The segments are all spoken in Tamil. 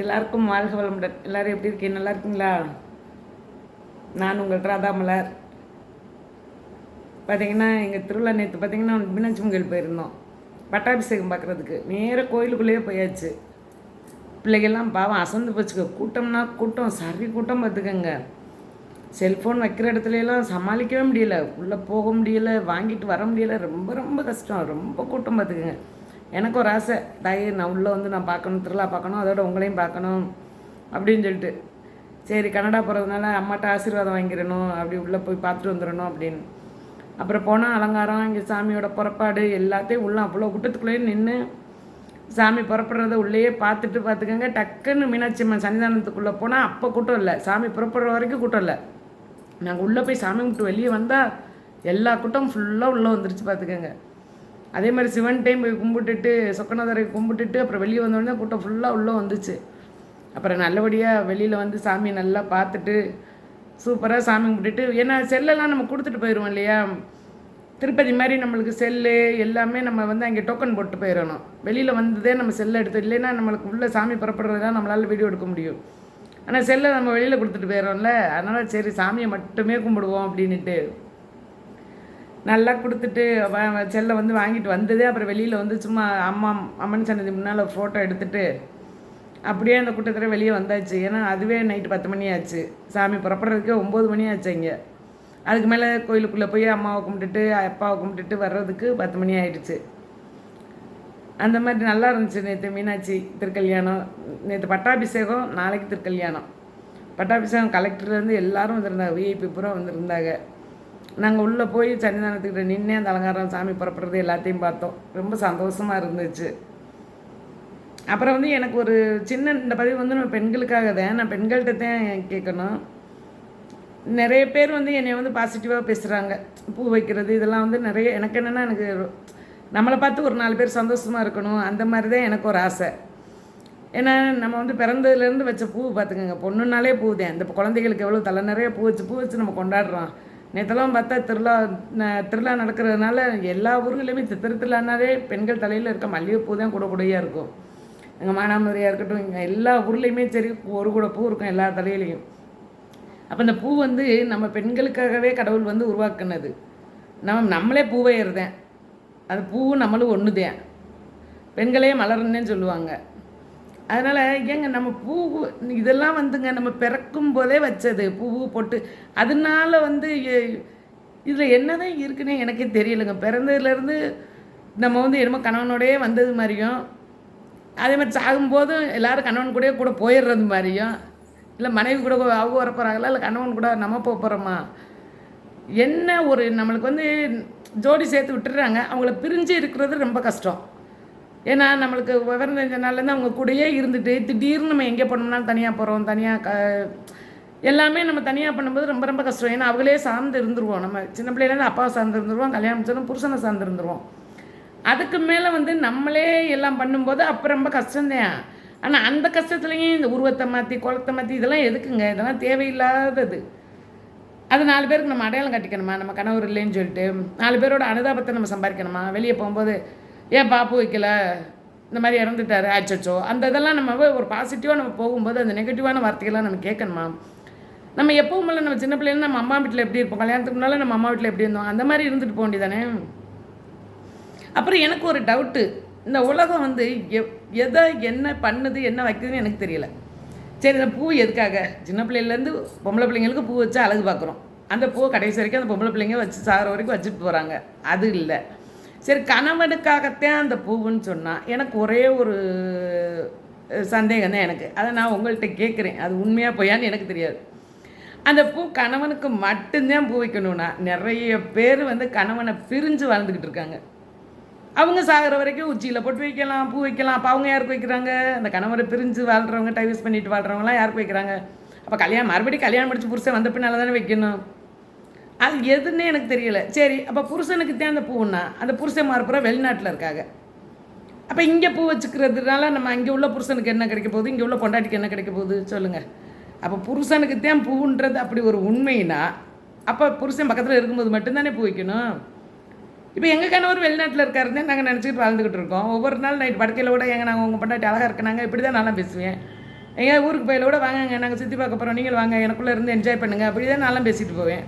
எல்லாருக்கும் வாழ்க வளமுடன். எல்லோரும் எப்படி இருக்கீங்க? நல்லா இருக்கீங்களா? நான் உங்கள் ராதாமலர் பார்த்தீங்கன்னா எங்கள் திருவிழா நேற்று பார்த்தீங்கன்னா மீனாட்சி கோயில் போயிருந்தோம். பட்டாபிஷேகம் பார்க்குறதுக்கு நேராக கோயிலுக்குள்ளேயே போயாச்சு. பிள்ளைகள்லாம் பாவம் அசந்து போச்சுக்க கூட்டம்னா கூட்டம் சரி கூட்டம் பார்த்துக்கங்க. செல்ஃபோன் வைக்கிற இடத்துல எல்லாம் சமாளிக்கவே முடியல. உள்ளே போக முடியல வாங்கிட்டு வர முடியல. ரொம்ப ரொம்ப கஷ்டம். ரொம்ப கூட்டம் பார்த்துக்கங்க. எனக்கு ஒரு ஆசை. தாயே நான் உள்ளே வந்து நான் பார்க்கணும் திருவிழா பார்க்கணும் அதோட உங்களையும் பார்க்கணும் அப்படின்னு சொல்லிட்டு. சரி கனடா போகிறதுனால அம்மாட்ட ஆசீர்வாதம் வாங்கிடணும் அப்படி உள்ளே போய் பார்த்துட்டு வந்துடணும் அப்படின்னு. அப்புறம் போனால் அலங்காரம் இங்கே சாமியோட புறப்பாடு எல்லாத்தையும் உள்ள அவ்வளோ கூட்டத்துக்குள்ளேயே நின்று சாமி புறப்படுறத உள்ளேயே பார்த்துட்டு பார்த்துக்கங்க. டக்குன்னு மீனாட்சி அம்மன் சன்னிதானத்துக்குள்ளே போனால் அப்போ கூட்டம் இல்லை. சாமி புறப்படுற வரைக்கும் கூட்டம் இல்லை. நாங்கள் உள்ளே போய் சாமி கும்பிட்டு வெளியே வந்தால் எல்லா கூட்டம் ஃபுல்லாக உள்ளே வந்துருச்சு பார்த்துக்கங்க. அதே மாதிரி சிவன் டைம் போய் கும்பிட்டுட்டு சொக்கநாதரை கும்பிட்டுட்டு அப்புறம் வெளியே வந்தோடனே கூட்டம் ஃபுல்லாக உள்ளே வந்துச்சு. அப்புறம் நல்லபடியாக வெளியில் வந்து சாமி நல்லா பார்த்துட்டு சூப்பராக சாமி கும்பிட்டுட்டு ஏன்னா செல்லெல்லாம் நம்ம கொடுத்துட்டு போயிடுவோம் இல்லையா? திருப்பதி மாதிரி நம்மளுக்கு செல்லு எல்லாமே நம்ம வந்து அங்கே டோக்கன் போட்டு போயிடணும். வெளியில் வந்ததே நம்ம செல்லை எடுத்து இல்லைன்னா நம்மளுக்கு உள்ளே சாமி புறப்படுறது தான் நம்மளால் வீடியோ எடுக்க முடியும். ஆனால் செல்லை நம்ம வெளியில் கொடுத்துட்டு போயிடறோம்ல அதனால் சரி சாமியை மட்டுமே கும்பிடுவோம் அப்படின்ட்டு நல்லா கொடுத்துட்டு வ- செல்லை வந்து வாங்கிட்டு வந்ததே அப்புறம் வெளியில் வந்து சும்மா அம்மா அம்மன் சன்னதி முன்னால் ஃபோட்டோ எடுத்துட்டு அப்படியே அந்த கூட்டத்தில் வெளியே வந்தாச்சு. ஏன்னா அதுவே நைட்டு பத்து மணி ஆச்சு. சாமி புறப்படுறதுக்கே ஒம்பது மணி ஆச்சு இங்கே. அதுக்கு மேலே கோயிலுக்குள்ளே போய் அம்மாவை கும்பிட்டுட்டு அப்பாவை கும்பிட்டுட்டு வர்றதுக்கு பத்து மணி ஆயிடுச்சு. அந்த மாதிரி நல்லா இருந்துச்சு நேற்று மீனாட்சி திருக்கல்யாணம். நேற்று பட்டாபிஷேகம் நாளைக்கு திருக்கல்யாணம். பட்டாபிஷேகம் கலெக்டர்லேருந்து எல்லாரும் வந்திருந்தாங்க. விஐபி பூரா வந்திருந்தாங்க. நாங்கள் உள்ளே போய் சன்னிதானத்துக்கிட்ட நின்று அந்த அலங்காரம் சாமி புறப்படுறது எல்லாத்தையும் பார்த்தோம். ரொம்ப சந்தோஷமாக இருந்துச்சு. அப்புறம் வந்து எனக்கு ஒரு சின்ன இந்த பதிவு வந்து நம்ம பெண்களுக்காக தான். நான் பெண்கள்கிட்ட தான் கேட்கணும். நிறைய பேர் வந்து என்னை வந்து பாசிட்டிவாக பேசுகிறாங்க பூ வைக்கிறது இதெல்லாம் வந்து நிறைய எனக்கு என்னென்னா எனக்கு நம்மளை பார்த்து ஒரு நாலு பேர் சந்தோஷமாக இருக்கணும். அந்த மாதிரி தான் எனக்கு ஒரு ஆசை. ஏன்னா நம்ம வந்து பிறந்ததுலேருந்து வச்ச பூ பார்த்துக்கோங்க. பொண்ணுனாலே பூ தான். இந்த குழந்தைகளுக்கு எவ்வளோ தலை நிறைய பூ வச்சு பூ வச்சு நம்ம கொண்டாடுறோம். நேற்றெல்லாம் பார்த்தா திருவிழா திருவிழா நடக்கிறதுனால எல்லா ஊர்களையுமே சித்திரை திருவிழானாலே பெண்கள் தலையில் இருக்க மல்லிகைப்பூ தான் கூட கூடையாக இருக்கும். எங்கள் மானாமதுரையாக இருக்கட்டும் இங்கே எல்லா ஊர்லேயுமே சரி ஒரு கூட பூ இருக்கும் எல்லா தலையிலையும். அப்போ இந்த பூ வந்து நம்ம பெண்களுக்காகவே கடவுள் வந்து உருவாக்குனது. நம்ம நம்மளே பூவை இருந்தேன் அது பூவும் நம்மளும் ஒன்று தான் பெண்களே மலருன்னே சொல்லுவாங்க. அதனால் ஏங்க நம்ம பூ இதெல்லாம் வந்துங்க நம்ம பிறக்கும் போதே வச்சது பூ போட்டு அதனால வந்து இதில் என்ன தான் இருக்குன்னே எனக்கே தெரியலைங்க. பிறந்ததுலேருந்து நம்ம வந்து என்னமோ கணவனோடயே வந்தது மாதிரியும் அதே மாதிரி சாகும்போதும் எல்லாரும் கணவன் கூடயே கூட போயிடுறது மாதிரியும் இல்லை மனைவி கூட அவங்க வர போகிறாங்களா இல்லை கணவன் கூட நம்ம போக போகிறோமா என்ன ஒரு நம்மளுக்கு வந்து ஜோடி சேர்த்து விட்டுறாங்க அவங்கள பிரிஞ்சு இருக்கிறது ரொம்ப கஷ்டம். ஏன்னா நம்மளுக்கு விவரம் தெரிஞ்ச நாள்லேருந்து அவங்க கூடயே இருந்துட்டு திடீர்னு நம்ம எங்கே போனோம்னாலும் தனியாக போகிறோம் தனியாக க எல்லாமே நம்ம தனியாக பண்ணும்போது ரொம்ப ரொம்ப கஷ்டம். ஏன்னா அவங்களே சார்ந்து இருந்துருவோம். நம்ம சின்ன பிள்ளையிலேருந்து அப்பாவை சார்ந்து இருந்துருவோம் கல்யாணம் முடிச்சதும் புருஷனை சார்ந்து இருந்துருவோம். அதுக்கு மேலே வந்து நம்மளே எல்லாம் பண்ணும்போது அப்போ ரொம்ப கஷ்டம்தான். ஆனால் அந்த கஷ்டத்துலேயும் இந்த உருவத்தை மாற்றி குளத்தை மாற்றி இதெல்லாம் எதுக்குங்க? இதெல்லாம் தேவையில்லாதது. அது நாலு பேருக்கு நம்ம அடையாளம் கட்டிக்கணுமா? நம்ம கணவர் இல்லைன்னு சொல்லிட்டு நாலு பேரோட அனுதாபத்தை நம்ம சம்பாதிக்கணுமா? வெளியே போகும்போது ஏன் பாப்பு வைக்கல? இந்த மாதிரி இறந்துட்டாரு ஆச்சோ அந்த இதெல்லாம் நம்ம ஒரு பாசிட்டிவாக நம்ம போகும்போது அந்த நெகட்டிவான வார்த்தைகள்லாம் நம்ம கேட்கணுமா? நம்ம எப்பவும் இல்லை நம்ம சின்ன பிள்ளைங்க நம்ம அம்மா வீட்டில் எப்படி இருப்போம்? கல்யாணத்துக்கு முன்னால் நம்ம அம்மா வீட்டில் எப்படி இருந்தோம்? அந்த மாதிரி இருந்துட்டு போக வேண்டியதானே? அப்புறம் எனக்கு ஒரு டவுட்டு இந்த உலகம் வந்து எப் எதை என்ன பண்ணுது என்ன வைக்குதுன்னு எனக்கு தெரியல. சரி இந்த பூ எதுக்காக? சின்ன பிள்ளையிலேருந்து பொம்பளை பிள்ளைங்களுக்கு பூ வச்சு அழகு பார்க்குறோம் அந்த பூவை கடைசி வரைக்கும் அந்த பொம்பளை பிள்ளைங்க வச்சு சாகிற வரைக்கும் வச்சுட்டு போகிறாங்க அது இல்லை. சரி கணவனுக்காகத்தான் அந்த பூவுன்னு சொன்னால் எனக்கு ஒரே ஒரு சந்தேகம் தான் எனக்கு. அதை நான் உங்கள்கிட்ட கேட்குறேன். அது உண்மையாக பொய்யான்னு எனக்கு தெரியாது. அந்த பூ கணவனுக்கு மட்டும்தான் பூ வைக்கணும்னா நிறைய பேர் வந்து கணவனை பிரிஞ்சு வாழ்ந்துக்கிட்டு இருக்காங்க. அவங்க சாகிற வரைக்கும் உச்சியில் போட்டு வைக்கலாம் பூ வைக்கலாம். அப்போ அவங்க யாருக்கு வைக்கிறாங்க? அந்த கணவரை பிரிஞ்சு வாழ்கிறவங்க டைவர்ஸ் பண்ணிட்டு வாழ்கிறவங்களாம் யாருக்கு வைக்கிறாங்க? அப்போ கல்யாணம் மறுபடியும் கல்யாணம் முடிச்சு புருஷன் வந்த பின்னால் தானே வைக்கணும்? அது எதுன்னு எனக்கு தெரியல. சரி அப்போ புருஷனுக்கு தான் அந்த பூன்னா? அந்த புருஷன் மறுப்புறம் வெளிநாட்டில் இருக்காங்க அப்போ இங்கே பூ வச்சுக்கிறதுனால நம்ம அங்கே உள்ள புருஷனுக்கு என்ன கிடைக்க போகுது? இங்கே உள்ள பொண்டாட்டிக்கு என்ன கிடைக்க போகுது? சொல்லுங்கள் அப்போ புருஷனுக்கு தான் பூன்றது அப்படி ஒரு உண்மைனா அப்போ புருஷன் பக்கத்தில் இருக்கும்போது மட்டும்தானே பூ வைக்கணும்? இப்போ எங்கள் கணவர் வெளிநாட்டில் இருக்காருன்னு நாங்கள் நினச்சிக்கிட்டு வாழ்ந்துக்கிட்டு இருக்கோம். ஒவ்வொரு நாள் நைட் படுக்கையில் கூட எங்கள் நாங்கள் உங்கள் பொண்டாட்டி அழகாக இருக்கனாங்க. இப்படி தான் நல்லா பேசுவேன். எங்கள் ஊருக்கு போயில கூட வாங்க நாங்கள் சுற்றி பார்க்க போகிறோம் நீங்கள் வாங்க. எனக்குள்ளே இருந்து என்ஜாய் பண்ணுங்கள் அப்படி தான் நல்லா பேசிட்டு போவேன்.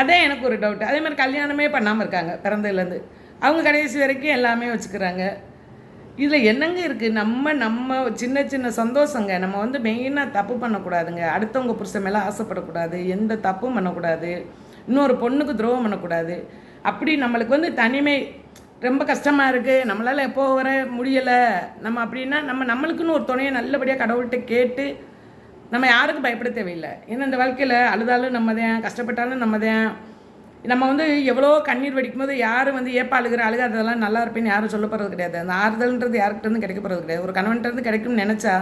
அதே எனக்கு ஒரு டவுட்டு அதே மாதிரி கல்யாணமே பண்ணாமல் இருக்காங்க பிறந்ததுலேருந்து. அவங்க கடைசி வரைக்கும் எல்லாமே வச்சுக்கிறாங்க. இதில் என்னங்க இருக்குது நம்ம நம்ம சின்ன சின்ன சந்தோஷங்க. நம்ம வந்து மெயினாக தப்பு பண்ணக்கூடாதுங்க. அடுத்தவங்க புருஷன் மேலே ஆசைப்படக்கூடாது. எந்த தப்பும் பண்ணக்கூடாது. இன்னொரு பொண்ணுக்கு துரோகம் பண்ணக்கூடாது. அப்படி நம்மளுக்கு வந்து தனிமை ரொம்ப கஷ்டமாக இருக்குது நம்மளால் எப்போ வர முடியலை. நம்ம அப்படின்னா நம்ம நம்மளுக்குன்னு ஒரு துணையை நல்லபடியாக கடவுள்கிட்ட கேட்டு நம்ம யாருக்கும் பயப்பட தேவையில்லை. ஏன்னா இந்த வாழ்க்கையில் அழுதாலும் நம்மதான் கஷ்டப்பட்டாலும் நம்மதான். நம்ம வந்து எவ்வளோ கண்ணீர் வடிக்கும் போது யாரும் வந்து ஏப்பா அழுகிற அழுகாததெல்லாம் நல்லா இருப்பேன்னு யாரும் சொல்ல போகிறது கிடையாது. அந்த ஆறுதல்ன்றது யாருக்கிட்டேருந்து கிடைக்க போகிறது கிடையாது. ஒரு கணவன்கிட்டருந்து கிடைக்கும்னு நினச்சா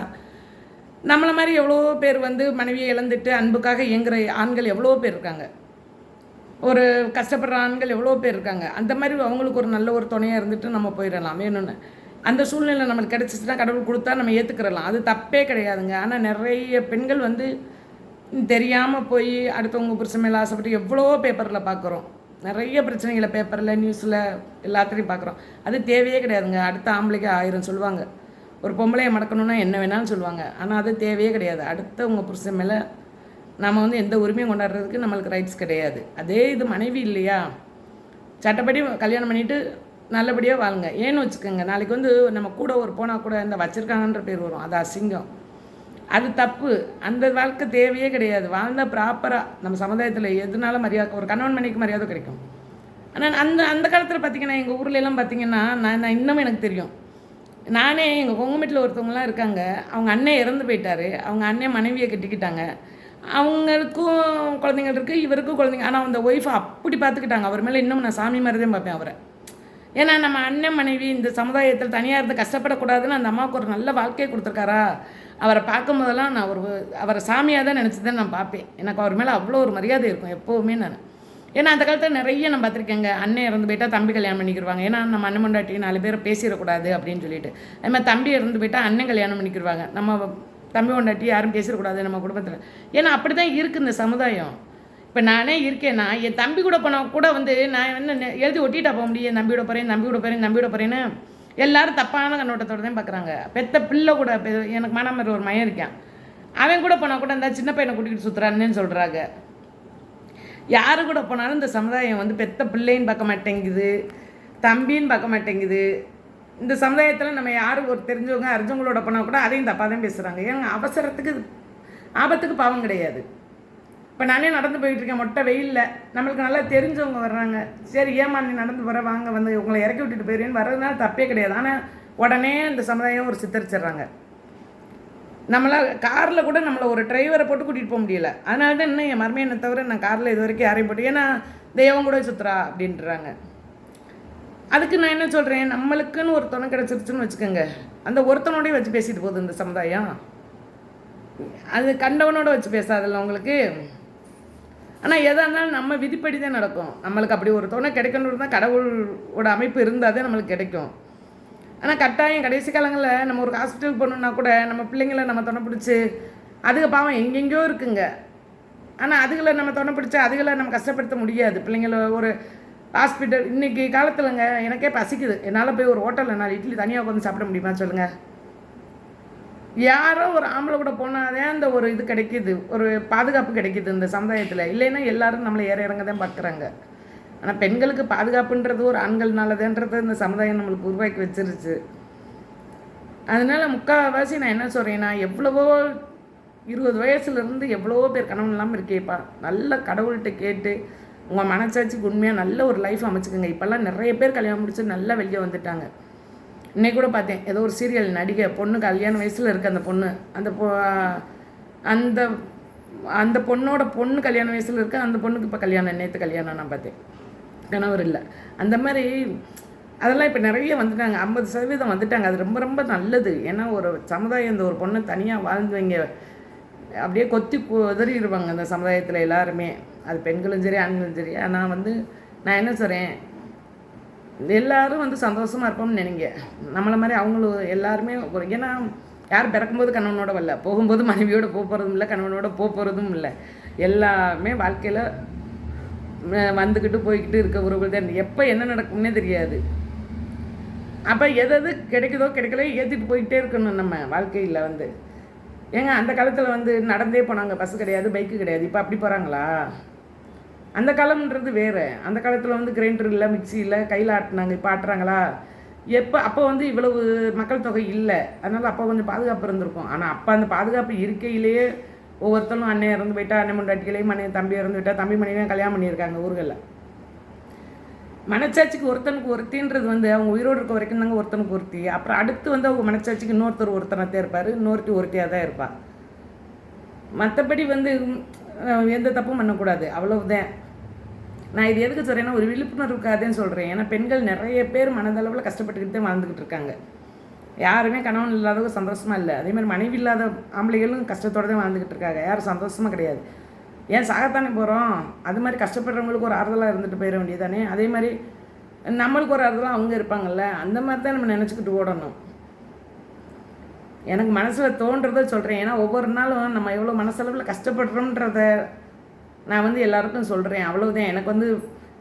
நம்மளை மாதிரி எவ்வளோ பேர் வந்து மனைவியை இழந்துட்டு அன்புக்காக இயங்குற ஆண்கள் எவ்வளோ பேர் இருக்காங்க. ஒரு கஷ்டப்படுற ஆண்கள் எவ்வளோ பேர் இருக்காங்க. அந்த மாதிரி அவங்களுக்கு ஒரு நல்ல ஒரு துணையாக இருந்துட்டு நம்ம போயிடலாம். வேணும்னு. அந்த சூழ்நிலை நம்மளுக்கு கிடச்சிச்சுன்னா கடவுள் கொடுத்தா நம்ம ஏற்றுக்கிறலாம் அது தப்பே கிடையாதுங்க. ஆனால் நிறைய பெண்கள் வந்து தெரியாமல் போய் அடுத்தவங்க புருஷன் மேலே ஆசைப்பட்டு எவ்வளோ பேப்பரில் பார்க்குறோம் நிறைய பிரச்சனைகளை பேப்பரில் நியூஸில் எல்லாத்துலேயும் பார்க்குறோம் அது தேவையே கிடையாதுங்க. அடுத்த ஆம்பளைக்கு ஆயிரம் சொல்லுவாங்க. ஒரு பொம்பளையை மடக்கணும்னா என்ன வேணாலும் சொல்லுவாங்க. ஆனால் அது தேவையே கிடையாது. அடுத்தவங்க புருஷன் மேலே நம்ம வந்து எந்த உரிமையும் கொண்டாடுறதுக்கு நம்மளுக்கு ரைட்ஸ் கிடையாது. அதே இது மனைவி இல்லையா? சட்டப்படி கல்யாணம் பண்ணிவிட்டு நல்லபடியாக வாழுங்க. ஏன்னு வச்சுக்கோங்க நாளைக்கு வந்து நம்ம கூட ஒரு போனால் கூட இந்த வச்சுருக்காங்கன்ற பேர் வரும். அது அசிங்கம். அது தப்பு. அந்த வாழ்க்கை தேவையே கிடையாது. வாழ்ந்தால் ப்ராப்பராக நம்ம சமுதாயத்தில் எதுனால மரியாதை ஒரு கணவன் மணிக்கு மரியாதை கிடைக்கும். ஆனால் அந்த அந்த காலத்தில் பார்த்திங்கன்னா எங்கள் ஊர்லெலாம் பார்த்திங்கன்னா நான் நான் இன்னமும் எனக்கு தெரியும். நானே எங்கள் கொங்குமேட்டில் ஒருத்தவங்களாம் இருக்காங்க. அவங்க அண்ணன் இறந்து போயிட்டார். அவங்க அண்ணன் மனைவியை கட்டிக்கிட்டாங்க. அவங்களுக்கும் குழந்தைங்க இருக்குது இவருக்கும் குழந்தைங்க. ஆனால் அந்த ஒய்ஃபை அப்படி பார்த்துக்கிட்டாங்க அவர் மேலே இன்னும் நான் சாமி மாதிரி தான் பார்ப்பேன் அவரை. ஏன்னா நம்ம அண்ணன் மனைவி இந்த சமுதாயத்தில் தனியாக இருந்து கஷ்டப்படக்கூடாதுன்னு அந்த அம்மாவுக்கு ஒரு நல்ல வாழ்க்கையை கொடுத்துருக்காரா? அவரை பார்க்கும் போதெல்லாம் நான் ஒரு அவரை சாமியாக தான் நினச்சி தான் நான் பார்ப்பேன். எனக்கு அவர் மேலே அவ்வளோ ஒரு மரியாதை இருக்கும் எப்போவுமே நான். ஏன்னா அந்த காலத்தில் நிறைய நான் பார்த்துருக்கேங்க. அண்ணன் இறந்து போயிட்டால் தம்பி கல்யாணம் பண்ணிக்கிடுவாங்க ஏன்னா நம்ம அண்ணன் மண்டாட்டி நாலு பேர் பேசிடக்கூடாது அப்படின்னு சொல்லிட்டு. அது மாதிரி தம்பி இறந்து போயிட்டால் அண்ணன் கல்யாணம் பண்ணிக்கிடுவாங்க நம்ம தம்பி ஒண்டாட்டி யாரும் பேசிடக்கூடாது நம்ம குடும்பத்தில். ஏன்னா அப்படி தான் இருக்குது இந்த சமுதாயம். இப்போ நானே இருக்கேன்னா என் தம்பி கூட போனால் கூட வந்து நான் என்ன எழுதி ஒட்டிட்டா போக முடியும். என் நம்பிவிட போகிறேன் நம்பிவிட போகிறேன் தம்பியோட போகிறேன்னு எல்லாரும் தப்பான கண்ணோட்டத்தோடு தான் பார்க்குறாங்க பெத்த பிள்ளை கூட எனக்கு மானாமர் ஒரு மையம் இருக்கான் அவன் கூட போனால் கூட இந்த சின்ன பையனை கூட்டிகிட்டு சுற்றுறான்னு சொல்கிறாங்க யாரு கூட போனாலும் இந்த சமுதாயம் வந்து பெத்த பிள்ளைன்னு பார்க்க மாட்டேங்குது தம்பின்னு பார்க்க மாட்டேங்குது. இந்த சமுதாயத்தில் நம்ம யார் ஒரு தெரிஞ்சவங்க அறிஞ்சவங்களோட போனால் கூட அதையும் தப்பாக தான் பேசுகிறாங்க ஏன்னா அவசரத்துக்கு ஆபத்துக்கு பாவம் கிடையாது. இப்போ நானே நடந்து போயிட்டுருக்கேன் மொட்டை வெயிலில். நம்மளுக்கு நல்லா தெரிஞ்சவங்க வர்றாங்க. சரி ஏமா நீ நடந்து போகிற வாங்க வந்து உங்களை இறக்கி விட்டுட்டு போயிடுறேன்னு வர்றதுனால தப்பே கிடையாது. ஆனால் உடனே இந்த சமுதாயம் ஒரு சித்தரிச்சிடுறாங்க. நம்மளால் காரில் கூட நம்மளை ஒரு டிரைவரை போட்டு கூட்டிகிட்டு போக முடியல. அதனால தான் என்ன என் மருமையனை தவிர நான் காரில் இது வரைக்கும் யாரையும் போட்டு ஏன்னா தெய்வம் கூட சுற்றுறா அப்படின்றாங்க. அதுக்கு நான் என்ன சொல்கிறேன் நம்மளுக்குன்னு ஒரு துணை கிடச்சிருச்சுன்னு வச்சுக்கோங்க. அந்த ஒருத்தனோடய வச்சு பேசிட்டு போகுது இந்த சமுதாயம். அது கண்டவனோட வச்சு பேசாதில்ல உங்களுக்கு? ஆனால் எதாக இருந்தாலும் நம்ம விதிப்படி தான் நடக்கும். நம்மளுக்கு அப்படி ஒரு துணை கிடைக்கணும் தான் கடவுளோட அமைப்பு இருந்தால் தான் நம்மளுக்கு கிடைக்கும். ஆனால் கட்டாயம் கடைசி காலங்களில் நம்ம ஒரு ஹாஸ்பிட்டல் போகணுன்னா கூட நம்ம பிள்ளைங்கள நம்ம துணை பிடிச்சி அதுக்கு பாவம் எங்கெங்கேயோ இருக்குங்க. ஆனால் அதுகளை நம்ம துணை பிடிச்சா அதுகளை நம்ம கஷ்டப்படுத்த முடியாது. பிள்ளைங்கள ஒரு ஹாஸ்பிட்டல் இன்றைக்கி காலத்தில்ங்க எனக்கே பசிக்குது. என்னால் போய் ஒரு ஹோட்டலில் நான் இட்லி தனியாக உட்காந்து சாப்பிட முடியுமா சொல்லுங்கள் யாரோ ஒரு ஆம்பளை கூட போனாதே அந்த ஒரு இது கிடைக்கிது. ஒரு பாதுகாப்பு கிடைக்கிது இந்த சமுதாயத்தில். இல்லைன்னா எல்லாரும் நம்மளை ஏற இறங்க தான் பார்க்குறாங்க. ஆனால் பெண்களுக்கு பாதுகாப்புன்றது ஒரு ஆண்கள்னாலதுன்றது இந்த சமுதாயம் நம்மளுக்கு உருவாக்கி வச்சிருச்சு. அதனால் முக்கால்வாசி நான் என்ன சொல்கிறேன்னா எவ்வளவோ இருபது வயசுலேருந்து எவ்வளவோ பேர் கணவன் இல்லாமல் இருக்கேப்பா நல்ல கடவுள்கிட்ட கேட்டு உங்கள் மனசாட்சிக்கு உண்மையாக நல்ல ஒரு லைஃப் அமைச்சுக்கோங்க. இப்போல்லாம் நிறைய பேர் கல்யாணம் முடிச்சு நல்லா வெளியே வந்துட்டாங்க. இன்னைக்கு கூட பார்த்தேன் ஏதோ ஒரு சீரியல் நடிகை பொண்ணு கல்யாண வயசில் இருக்க அந்த பொண்ணு. அந்த பொ அந்த அந்த பொண்ணோட பொண்ணு கல்யாண வயசில் இருக்க அந்த பொண்ணுக்கு இப்போ கல்யாணம் நேற்று கல்யாணம் நான் பார்த்தேன். கணவர் இல்லை. அந்த மாதிரி அதெல்லாம் இப்போ நிறைய வந்துட்டாங்க. ஐம்பது சதவீதம் வந்துட்டாங்க. அது ரொம்ப ரொம்ப நல்லது. ஏன்னா ஒரு சமுதாயம் இந்த ஒரு பொண்ணு தனியாக வாழ்ந்தவங்க அப்படியே கொத்தி உதறிடுவாங்க அந்த சமுதாயத்தில் எல்லாருமே. அது பெண்களும் சரி ஆண்களும் சரி. ஆனால் வந்து நான் என்ன சொல்கிறேன் எல்லாரும் வந்து சந்தோஷமாக இருப்போம்னு நினைங்க. நம்மளை மாதிரி அவங்களும் எல்லாருமே ஏன்னா யார் பிறக்கும்போது கணவனோட வரல போகும்போது மனைவியோட போக போகிறதும் இல்லை கணவனோட போக போகிறதும் இல்லை. எல்லாமே வாழ்க்கையில் வந்துக்கிட்டு போய்கிட்டு இருக்க உறவுகள் தான் எப்போ என்ன நடக்கும்னே தெரியாது. அப்போ எது எது கிடைக்குதோ கிடைக்கல ஏற்றிட்டு போயிட்டே இருக்கணும் நம்ம வாழ்க்கையில் வந்து. ஏங்க அந்த காலத்தில் வந்து நடந்தே போனாங்க பஸ் கிடையாது பைக்கு கிடையாது இப்போ அப்படி போகிறாங்களா அந்த காலம்ன்றது வேறு. அந்த காலத்தில் வந்து கிரைண்டர் இல்லை மிக்ஸி இல்லை கையில் ஆட்டினாங்க இப்போ ஆட்டுறாங்களா? எப்போ அப்போ வந்து இவ்வளவு மக்கள் தொகை இல்லை. அதனால் அப்போ கொஞ்சம் பாதுகாப்பு இருந்திருக்கும். ஆனால் அப்போ அந்த பாதுகாப்பு இருக்கையிலேயே ஒவ்வொருத்தரும் அண்ணன் இறந்து போயிட்டா அண்ணன் முண்டாட்டிகளையும் அண்ணன் தம்பி இறந்து விட்டா தம்பி மனைவியும் கல்யாணம் பண்ணியிருக்காங்க ஊர்களில். மனச்சாட்சிக்கு ஒருத்தனுக்கு ஒருத்தின்றது வந்து அவங்க உயிரோடு இருக்க வரைக்கும் தாங்க ஒருத்தனுக்கு ஒருத்தி. அப்புறம் அடுத்து வந்து அவங்க மனச்சாட்சிக்கு இன்னொருத்தர் ஒருத்தனத்தே இருப்பார். இன்னொருத்தி ஒருத்தியாக தான் இருப்பாள் மற்றபடி வந்து எந்த தப்பும் பண்ணக்கூடாது. அவ்வளவுதான். நான் இது எதுக்கு சொல்கிறேன்னா ஒரு விழிப்புணர்வுக்காகதான் சொல்கிறேன் ஏன்னா பெண்கள் நிறைய பேர் மனதளவில் கஷ்டப்பட்டுக்கிட்டு தான் வாழ்ந்துக்கிட்டு இருக்காங்க யாருமே கணவன் இல்லாதவங்க சந்தோஷமாக இல்லை. அதேமாதிரி மனைவி இல்லாத ஆம்பளைகளும் கஷ்டத்தோடு தான் வாழ்ந்துக்கிட்டு இருக்காங்க யாரும் சந்தோஷமாக கிடையாது. ஏன் சாகத்தானே போகிறோம் அது மாதிரி கஷ்டப்படுறவங்களுக்கு ஒரு ஆறுதலாக இருந்துட்டு போயிட வேண்டியதானே அதே மாதிரி நம்மளுக்கு ஒரு ஆறுதலாக அவங்க இருப்பாங்கல்ல அந்த மாதிரி தான் நம்ம நினச்சிக்கிட்டு ஓடணும். எனக்கு மனசில் தோன்றதை சொல்கிறேன் ஏன்னா ஒவ்வொரு நாளும் நம்ம எவ்வளோ மனசளவில் கஷ்டப்படுறோன்றத நான் வந்து எல்லாருக்கும் சொல்கிறேன் அவ்வளவுதான். எனக்கு வந்து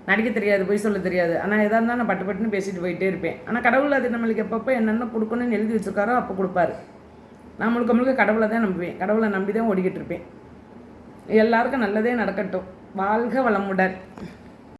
நடிக்க தெரியாது பொய் சொல்ல தெரியாது. ஆனால் எதாக இருந்தாலும் நான் பட்டு பட்டுன்னு பேசிட்டு போயிட்டே இருப்பேன். ஆனால் கடவுள் அது நம்மளுக்கு எப்பப்போ என்னென்ன கொடுக்கணும்னு எழுதி வச்சிருக்காரோ அப்போ கொடுப்பாரு. நான் முழுக்க முழுக்க கடவுளை தான் நம்புவேன். கடவுளை நம்பி தான் ஓடிக்கிட்டு இருப்பேன். எல்லாருக்கும் நல்லதே நடக்கட்டும். வாழ்க வளமுடன்.